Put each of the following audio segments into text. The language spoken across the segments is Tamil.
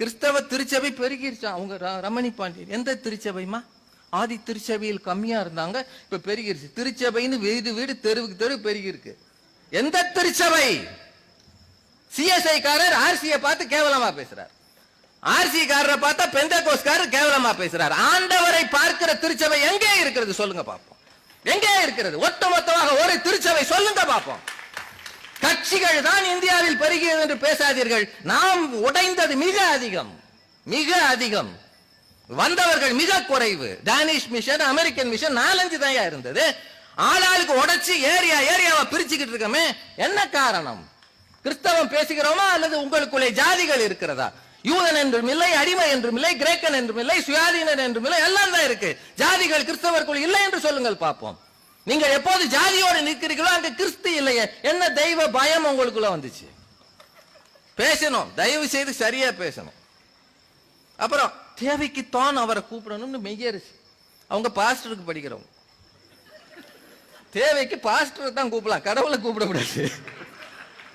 கிறிஸ்தவ திருச்சபை பெருகிருச்சான் அவங்க ரமணி பாண்டியன் எந்த திருச்சபைமா ஆதி திருச்சபையில் கம்மியா இருந்தாங்க இப்ப பெருகிருச்சு. திருச்சபைன்னு வீடு வீடு தெருவுக்கு தெரு பெருகிருக்கு. எந்த திருச்சபை? சிஎஸ்ஐ காரர் ஆர்சியை பார்த்து கேவலமா பேசுறார். ஆர்சி காரரை பார்த்தா பெந்தகோஸ்காரர் கேவலமா பேசுறார். ஆண்டவரை பார்க்கிற திருச்சபை எங்கே இருக்கிறது சொல்லுங்க பார்ப்போம் எங்கே இருக்கிறது? ஒட்டுமொத்தமாக ஒரு திருச்சபை சொல்லுங்க பார்ப்போம் கட்சிகள் தான் இந்தியாவில் பெருகியது என்று பேசாதீர்கள். நாம் உடைந்தது மிக அதிகம். மிக அதிகம். வந்தவர்கள் மிக குறைவு. டானிஷ் மிஷன் அமெரிக்கன் மிஷன் நாலஞ்சு தான் இருந்தது. ஆளாளுக்கு உடைச்சு ஏரியா ஏரியாவை பிரிச்சுக்கிட்டு இருக்கமே என்ன காரணம்? கிறிஸ்தவம் பேசுகிறோமா அல்லது உங்களுக்குள்ளே ஜாதிகள் இருக்கிறதா? யூதன் என்றும் இல்லை அடிமை என்றும் இல்லை கிரேக்கன் என்றும் இல்லை சுயாதீனன் என்றும் இல்லை எல்லாம் தான் இருக்கு. ஜாதிகள் கிறிஸ்தவர்கள் இல்லை என்று சொல்லுங்கள் பார்ப்போம். நீங்க எப்போது ஜாதியோடு நிற்கிறீர்களோ அங்க கிறிஸ்து இல்லையே. என்ன தெய்வ பயம் உங்களுக்குள்ள வந்துச்சு? பேசணும். தயவு செய்து சரியா பேசணும். அப்புறம் தேவைக்கு தான் அவரை கூப்பிடணும்னு மெய்யரிசி. அவங்க பாஸ்டருக்கு படிக்கிறவங்க. தேவைக்கு பாஸ்டர் தான் கூப்பிடலாம். கடவுளை கூப்பிடக்கூடாது.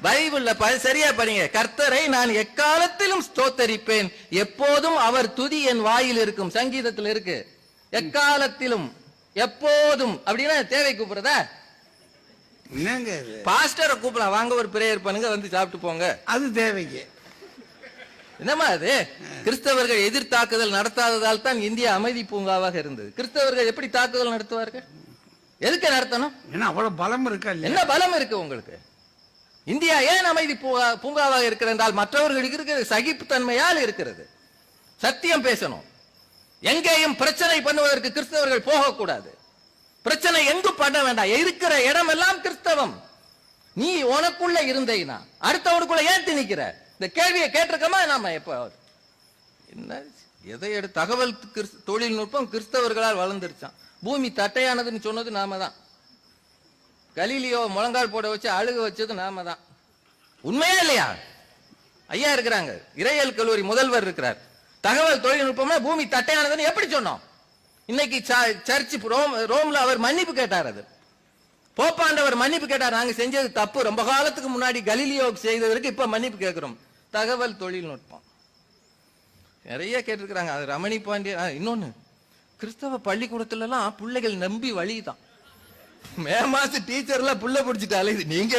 பைபிள்ல ப- சரியா படிங்க. கர்த்தரை நான் எக்காலத்திலும் ஸ்தோத்தரிப்பேன். எப்போதும் அவர் துதி என் வாயில் இருக்கும். சங்கீதத்தில் இருக்கு. எக்காலத்திலும். எப்போதும். அப்படின்னா தேவை கூப்பிடுறதா? என்னங்க பாஸ்டரை கூப்பிடலாம். வாங்க ஒரு பிரேயர் பண்ணுங்க வந்து சாப்பிட்டு போங்க. அது தேவைக்கு. என்னமா அது? கிறிஸ்தவர்கள் எதிர் தாக்குதல் நடத்தாததால் தான் இந்தியா அமைதி பூங்காவாக இருந்தது. கிறிஸ்தவர்கள் எப்படி தாக்குதல் நடத்துவார்கள்? எதுக்கு நடத்தணும்? ஏன்னா அவ்வளவு பலம் இருக்கா என்ன பலம் இருக்கு உங்களுக்கு? இந்தியா ஏன் அமைதி பூங்கா பூங்காவாக இருக்கிறது என்றால் மற்றவர்களுக்கு இருக்கிற சகிப்புத்தன்மையால் இருக்கிறது. சத்தியம் பேசணும். எங்கேயும் பிரச்சனை பண்ணுவதற்கு கிறிஸ்தவர்கள் போகக்கூடாது. பிரச்சனை எங்கு பண்ண வேண்டாம். இருக்கிற இடம் எல்லாம் கிறிஸ்தவம். நீ உனக்குள்ள இருந்தேனா? அடுத்தவனுக்குள்ள ஏன் திணிக்கிற? இந்த கேள்வியை கேட்டிருக்கமா நாம எப்ப என்ன? எதை எடு தகவல் தொழில்நுட்பம் கிறிஸ்தவர்களால் வளர்ந்துருச்சான் பூமி தட்டையானதுன்னு சொன்னது நாம தான். கலீலியோ முழங்கால் போட வச்சு அழுக வச்சது நாம தான். உண்மையா இல்லையா? ஐயா இருக்கிறாங்க. இறையல் கல்லூரி முதல்வர் இருக்கிறார். தகவல் தொழில்நுட்பம்னா பூமி தட்டையானதுன்னு எப்படி சொன்னோம்? இன்னைக்கு ச- சர்ச் ரோம் ரோம்ல அவர் மன்னிப்பு கேட்டார் அது. போப்பாண்டவர் மன்னிப்பு கேட்டார். நாங்க செஞ்சது தப்பு. ரொம்ப காலத்துக்கு முன்னாடி கலீலியோ செய்ததற்கு இப்ப மன்னிப்பு கேட்கிறோம். தகவல் தொழில்நுட்பம் நிறைய கேட்டிருக்கிறாங்க. அது ரமணி பாண்டிய இன்னொன்னு. கிறிஸ்தவ பள்ளிக்கூடத்துல எல்லாம் பிள்ளைகள் நம்பி வழிதான். மே மாச டீச்சர்லாம் புள்ள பிடிச்சிட்டு அலையுது நீங்க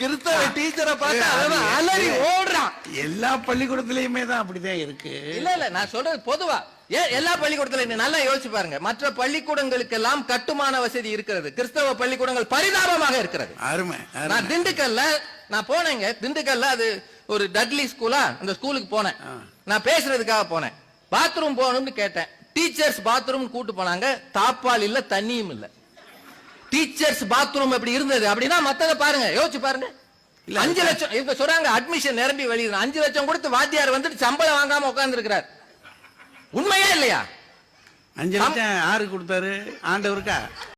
கிறிஸ்தவ டீச்சரை பார்த்து அவன் அலறி ஓடுறான். எல்லா பள்ளிக்கூடத்திலயுமே தான் அப்படிதான் இருக்கு. இல்ல இல்ல நான் சொல்றது பொதுவா. எல்லா பள்ளிக்கூடத்துல நீங்க நல்லா யோசிச்சு பாருங்க. மற்ற பள்ளிக்கூடங்களுக்கெல்லாம் கட்டுமான வசதி இருக்கிறது. கிறிஸ்தவ பள்ளிக்கூடங்கள் பரிதாபமாக இருக்கிறது. அருமை. நான் திண்டுக்கல்ல நான் போனேங்க. திண்டுக்கல்ல அது ஒரு டட்லி ஸ்கூலா அந்த ஸ்கூலுக்கு போனேன். நான் பேசுறதுக்காக போனேன். பாத்ரூம் போகணும்னு கேட்டேன். டீச்சர்ஸ் பாத்ரூம் கூட்டு போனாங்க. தாப்பால் இல்ல தண்ணியும் இல்ல. டீச்சர்ஸ் பாத்ரூம் எப்படி இருந்தது? அப்படின்னா மத்தத பாருங்க. யோசிச்சு பாருங்க. இல்ல, அஞ்சு லட்சம் இவங்க சொல்றாங்க அட்மிஷன் நிரம்பி வெளியில அஞ்சு லட்சம் கொடுத்து வாத்தியார் வந்துட்டு சம்பளம் வாங்காம உட்கார்ந்து இருக்கிறார் உண்மையா இல்லையா? அஞ்சு லட்சம் யாரு கொடுத்தாரு? ஆண்டவருக்கா?